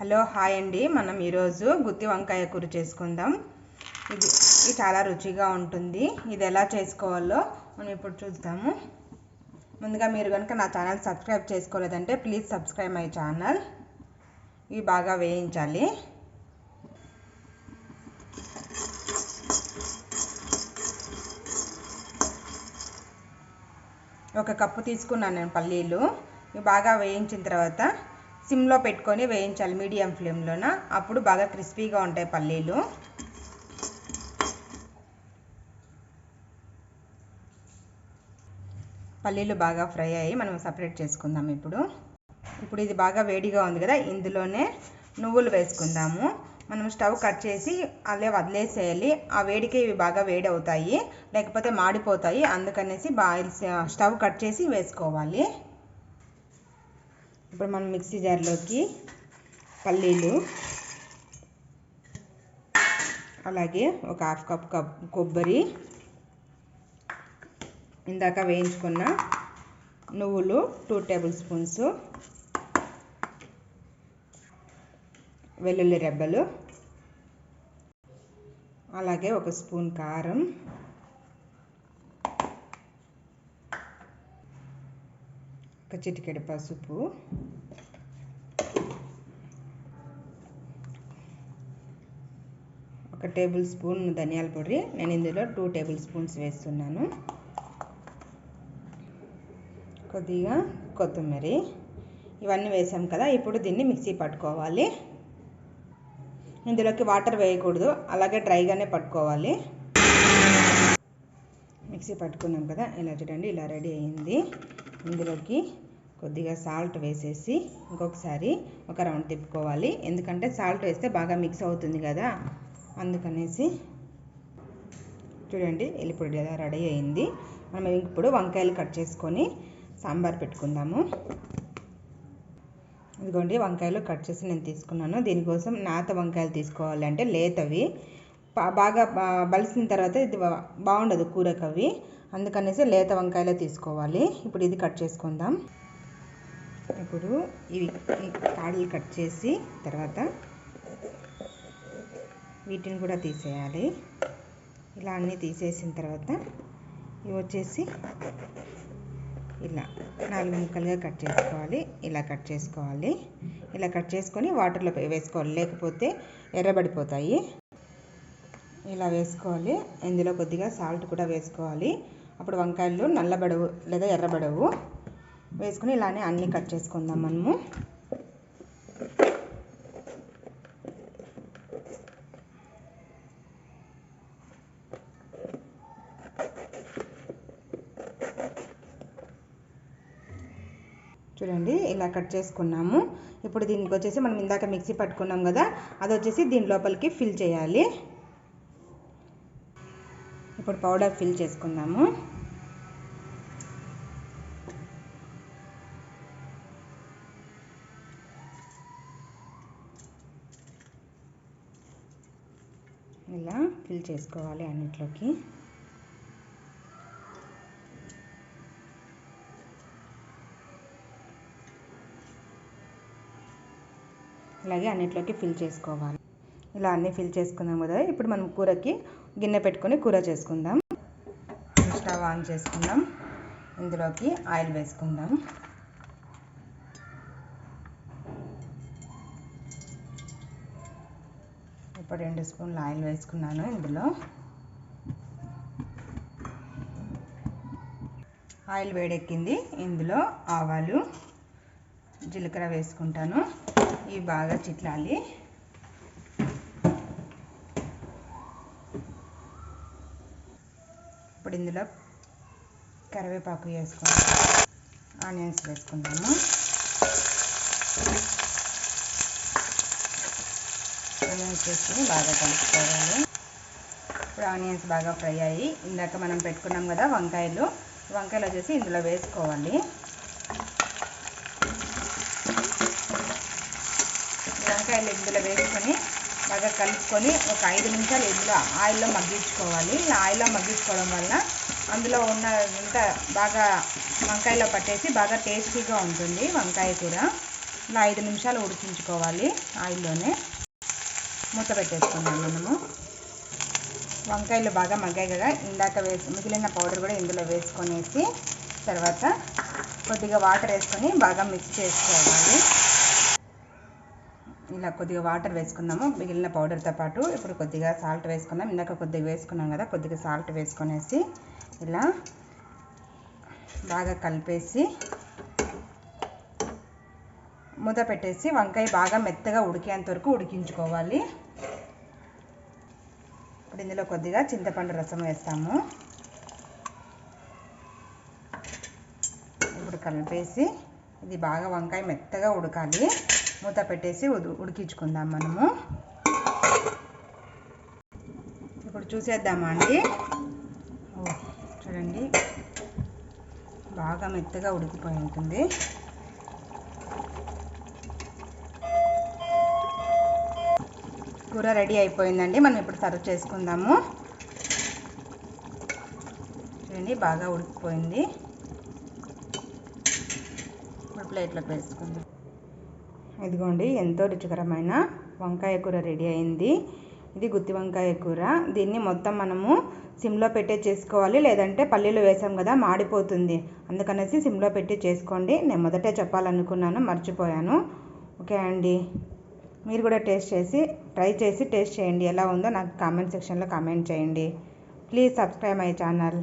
Hello hi అండి. మనం ఈరోజు గుత్తి వంకాయ కూర చేసుకుందాం. ఇది ఇది చాలా రుచిగా ఉంటుంది. ఇది ఎలా చేసుకోవాలో మనం ఇప్పుడు చూద్దాము. ముందుగా మీరు కనుక నా ఛానల్ సబ్స్క్రైబ్ చేసుకోలేదంటే ప్లీజ్ సబ్స్క్రైబ్ మై ఛానల్. ఇవి బాగా వేయించాలి. ఒక కప్పు తీసుకున్నాను నేను పల్లీలు. ఇవి బాగా వేయించిన తర్వాత సిమ్లో పెట్టుకొని వేయించాలి మీడియం ఫ్లేమ్లోన. అప్పుడు బాగా క్రిస్పీగా ఉంటాయి పల్లీలు. పల్లీలు బాగా ఫ్రై అయ్యి మనం సపరేట్ చేసుకుందాం ఇప్పుడు. ఇప్పుడు ఇది బాగా వేడిగా ఉంది కదా ఇందులోనే నువ్వులు వేసుకుందాము. మనం స్టవ్ కట్ చేసి అలా వదిలేసేయాలి. ఆ వేడికి ఇవి బాగా వేడి అవుతాయి లేకపోతే మాడిపోతాయి. అందుకనేసి బాయిల్స్ స్టవ్ కట్ చేసి వేసుకోవాలి. ఇప్పుడు మనం మిక్సీ జార్లోకి పల్లీలు అలాగే ఒక హాఫ్ కప్ కప్ కొబ్బరి ఇందాక వేయించుకున్న నువ్వులు టూ టేబుల్ స్పూన్స్ వెల్లుల్లి రెబ్బలు అలాగే ఒక స్పూన్ కారం ఒక చిటికెడు పసుపు. ఒక టేబుల్ స్పూన్ ధనియాల పొడి. నేను ఇందులో టూ టేబుల్ స్పూన్స్ వేస్తున్నాను. కొద్దిగా కొత్తిమీర. ఇవన్నీ వేసాం కదా ఇప్పుడు దీన్ని మిక్సీ పట్టుకోవాలి. ఇందులోకి వాటర్ వేయకూడదు అలాగే డ్రైగానే పట్టుకోవాలి. మిక్సీ పట్టుకున్నాం కదా ఇలా చూడండి ఇలా రెడీ అయింది. ఇందులోకి కొద్దిగా సాల్ట్ వేసేసి ఇంకొకసారి ఒక రౌండ్ తిప్పుకోవాలి. ఎందుకంటే సాల్ట్ వేస్తే బాగా మిక్స్ అవుతుంది కదా. అందుకనేసి చూడండి ఎల్లిపొడి ఇలా రెడీ అయింది. మనం ఇప్పుడు వంకాయలు కట్ చేసుకొని సాంబార్ పెట్టుకుందాము. ఇదిగోండి వంకాయలు కట్ చేసి నేను తీసుకున్నాను. దీనికోసం నాత వంకాయలు తీసుకోవాలి అంటే లేతవి బాగా బలిసిన తర్వాత ఇది బాగుండదు కూరకు అవి అందుకనేసి లేత వంకాయలే తీసుకోవాలి. ఇప్పుడు ఇది కట్ చేసుకుందాం. ఇప్పుడు ఇవి కాడలు కట్ చేసి తర్వాత వీటిని కూడా తీసేయాలి. ఇలా అన్నీ తీసేసిన తర్వాత ఇవి వచ్చేసి ఇలా నాలుగు ముక్కలుగా కట్ చేసుకోవాలి. ఇలా కట్ చేసుకోవాలి. ఇలా కట్ చేసుకొని వాటర్లో వేసుకోవాలి. లేకపోతే ఎర్రబడిపోతాయి. ఇలా వేసుకోవాలి. ఇందులో కొద్దిగా సాల్ట్ కూడా వేసుకోవాలి. అప్పుడు వంకాయలు నల్లబడవు లేదా ఎర్రబడవు. వేసుకొని ఇలానే అన్నీ కట్ చేసుకుందాం మనము. చూడండి ఇలా కట్ చేసుకున్నాము. ఇప్పుడు దీనికి వచ్చేసి మనం ఇందాక మిక్సీ పట్టుకున్నాం కదా అది వచ్చేసి దీని లోపలికి ఫిల్ చేయాలి. ఇప్పుడు పౌడర్ ఫిల్ చేసుకుందాము. ఇలా ఫిల్ చేసుకోవాలి అన్నిట్లోకి. అలాగే అన్నిట్లోకి ఫిల్ చేసుకోవాలి. ఇలా అన్నీ ఫిల్ చేసుకుందాం కదా. ఇప్పుడు మనం కూరకి గిన్నె పెట్టుకొని కూర చేసుకుందాం. స్టవ్ ఆన్ చేసుకుందాం. ఇందులోకి ఆయిల్ వేసుకుందాం. ఇప్పుడు రెండు స్పూన్లు ఆయిల్ వేసుకున్నాను ఇందులో. ఆయిల్ వేడెక్కింది. ఇందులో ఆవాలు జీలకర్ర వేసుకుంటాను. ఇవి బాగా చిట్లాలి. ఇప్పుడు ఇందులో కరివేపాకు వేసుకుందాం ఆనియన్స్ వేసుకుందాము. ఆనియన్స్ వేసుకొని బాగా కలుపుకోవాలి. ఇప్పుడు ఆనియన్స్ బాగా ఫ్రై అయ్యి ఇందాక మనం పెట్టుకున్నాం కదా వంకాయలు వంకాయలు వచ్చేసి ఇందులో వేసుకోవాలి. వంకాయలు ఇందులో వేసుకొని బాగా కలుపుకొని ఒక ఐదు నిమిషాలు ఇందులో ఆయిల్లో మగ్గించుకోవాలి. ఇలా ఆయిల్లో మగ్గించుకోవడం వల్ల అందులో ఉన్న ఇంత బాగా వంకాయలో పట్టేసి బాగా టేస్టీగా ఉంటుంది వంకాయ కూర. ఇలా ఐదు నిమిషాలు ఉడికించుకోవాలి ఆయిల్లోనే. మూత పెట్టేసుకున్నాం మనము. వంకాయలు బాగా మగ్గాయి కదా ఇందాక వేసి మిగిలిన పౌడర్ కూడా ఇందులో వేసుకొనేసి తర్వాత కొద్దిగా వాటర్ వేసుకొని బాగా మిక్స్ చేసుకోవాలి. ఇలా కొద్దిగా వాటర్ వేసుకుందాము మిగిలిన పౌడర్తో పాటు ఇప్పుడు కొద్దిగా సాల్ట్ వేసుకుందాం ఇందాక కొద్దిగా వేసుకున్నాం కదా కొద్దిగా సాల్ట్ వేసుకునేసి ఇలా బాగా కలిపేసి మూత పెట్టేసి వంకాయ బాగా మెత్తగా ఉడికేంత వరకు ఉడికించుకోవాలి. ఇప్పుడు ఇందులో కొద్దిగా చింతపండు రసం వేస్తాము. ఇప్పుడు కలిపేసి ఇది బాగా వంకాయ మెత్తగా ఉడకాలి. మూత పెట్టేసి ఉడికించుకుందాం మనము. ఇప్పుడు చూసేద్దామా అండి? ఓ, చూడండి. బాగా మెత్తగా ఉడికిపోయి ఉంటుంది. కూర రెడీ అయిపోయిందండి. మనం ఇప్పుడు సర్వ్ చేసుకుందాము. చూడండి బాగా ఉడికిపోయింది. ఇప్పుడు ప్లేట్లోకి వేసుకుందాం. ఇదిగోండి ఎంతో రుచికరమైన వంకాయ కూర రెడీ అయింది. ఇది గుత్తి వంకాయ కూర. దీన్ని మొత్తం మనము సిమ్లో పెట్టే చేసుకోవాలి లేదంటే పల్లీలు వేసాం కదా మాడిపోతుంది. అందుకనేసి సిమ్లో పెట్టి చేసుకోండి. నేను మొదటే చెప్పాలనుకున్నాను మర్చిపోయాను. ఓకే అండి. మీరు కూడా టేస్ట్ చేసి ట్రై చేసి టేస్ట్ చేయండి. ఎలా ఉందో నాకు కామెంట్ సెక్షన్లో కామెంట్ చేయండి. Please subscribe my channel.